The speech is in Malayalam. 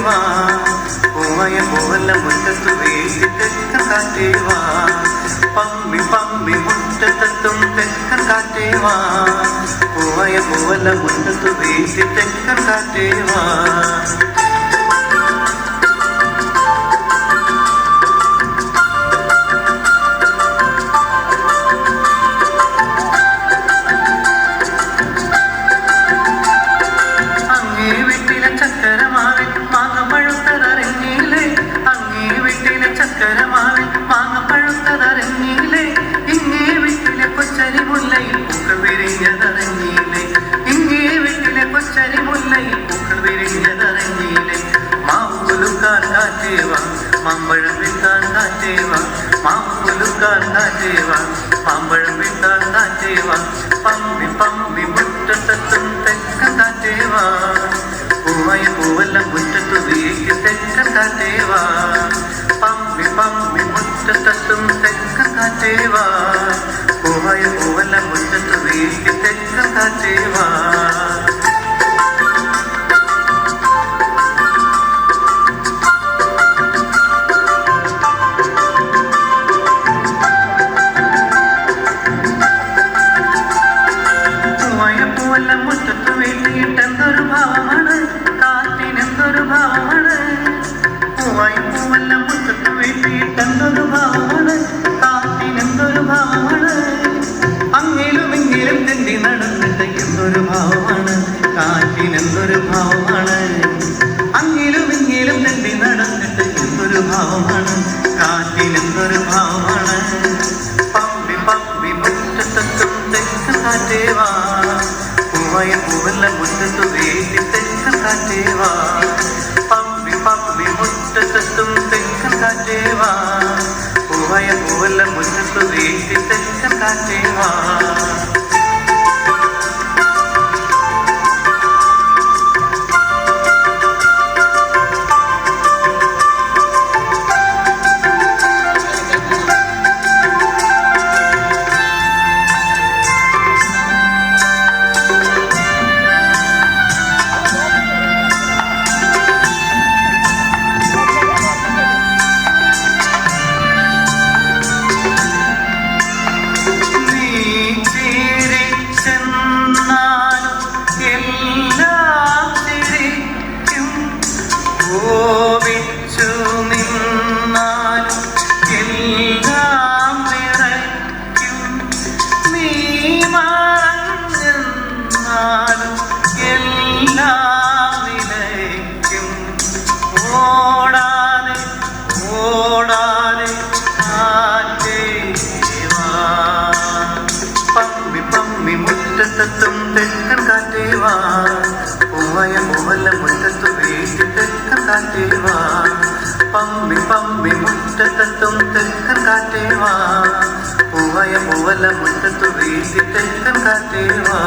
ದೇವಾ ಓಮಯ ಮೋಲ ಮುಟ್ಟತುವೆ ತೆಕ್ಕ ಕಾಟೇವಾ ಪಮ್ಮಿ ಪಮ್ಮಿ ಮುಟ್ಟ ತತ್ತು ತೆಕ್ಕ ಕಾಟೇವಾ ಓಮಯ ಮೋಲ ಮುಟ್ಟತುವೆ ತೆಕ್ಕ ಕಾಟೇವಾ പൂക്കൾ വിരിഞ്ഞതറിഞ്ഞില്ലേ ഇങ്ങേ വീട്ടിലെ കൊച്ചരി മുല്ലയിൽ പൂക്കൾ വിരിഞ്ഞതറിഞ്ഞില്ലേ മാവ് പുലുക്കാൻ കാറ്റേവാ മാമ്പഴം വിത്താൻ കാറ്റേവാ മാവ് പുലുക്കാൻ കാറ്റേവാ മാമ്പഴം വിത്താൻ കാറ്റേവാ പമ്പി പമ്പി മുറ്റത്തെത്തും തെക്കൻ കാറ്റേവാ പൂവയ പൂവെല്ലാം മുറ്റത്തു വീക്ക് തെക്കൻ കാറ്റേവാ പമ്പി പമ്പി മുറ്റത്തെത്തും തെക്കൻ കാറ്റേവാ പൂവയ പൂവല്ല മുറ്റത്ത് വീട്ടിൽ തെക്കം കാറ്റേവാ പൂവയപ്പൂവല്ല മുറ്റത്ത് വീട്ടിയിട്ടെന്തൊരു ഭാവമാണ്? കാറ്റിനെന്തൊരു ഭാവമാണ്? പൂവയപ്പൂവല്ല മുറ്റത്ത് വീട്ടിയിട്ടെന്തൊരു ഭാവമാണ്? കാറ്റിനെന്തൊരു ഭാവമാണ്. അങ്ങിലും ഇങ്ങിലും തെണ്ടി നടന്നിട്ട് എന്തൊരു ഭാവമാണ്. കാറ്റിനെന്തൊരു ഭാവമാണ്. പമ്പി പമ്പി മുറ്റത്തെത്തും തെക്കൻ കാറ്റേവാ പൂവയ പൂവല്ല മുറ്റത്തു വീട്ടി തെക്കൻ കാറ്റേവാ പമ്പി പമ്പി മുറ്റത്തും തെക്കൻ കാറ്റേവാ പൂവായ പൂവല്ല മുറ്റത്തു വീട്ടി തെക്കൻ കാറ്റേവാ തെക്കൻ കാറ്റേവാ പൂവയ പൂവല്ല മുറ്റത്തു വീട്ടി തെക്കൻ കാറ്റേവാ പമ്മി പമ്മി മുറ്റത്തെത്തും തെക്കൻ കാറ്റേവാ പൂവയ പൂവല്ല മുറ്റത്തു വീട്ടി തെക്കൻ കാറ്റേവാ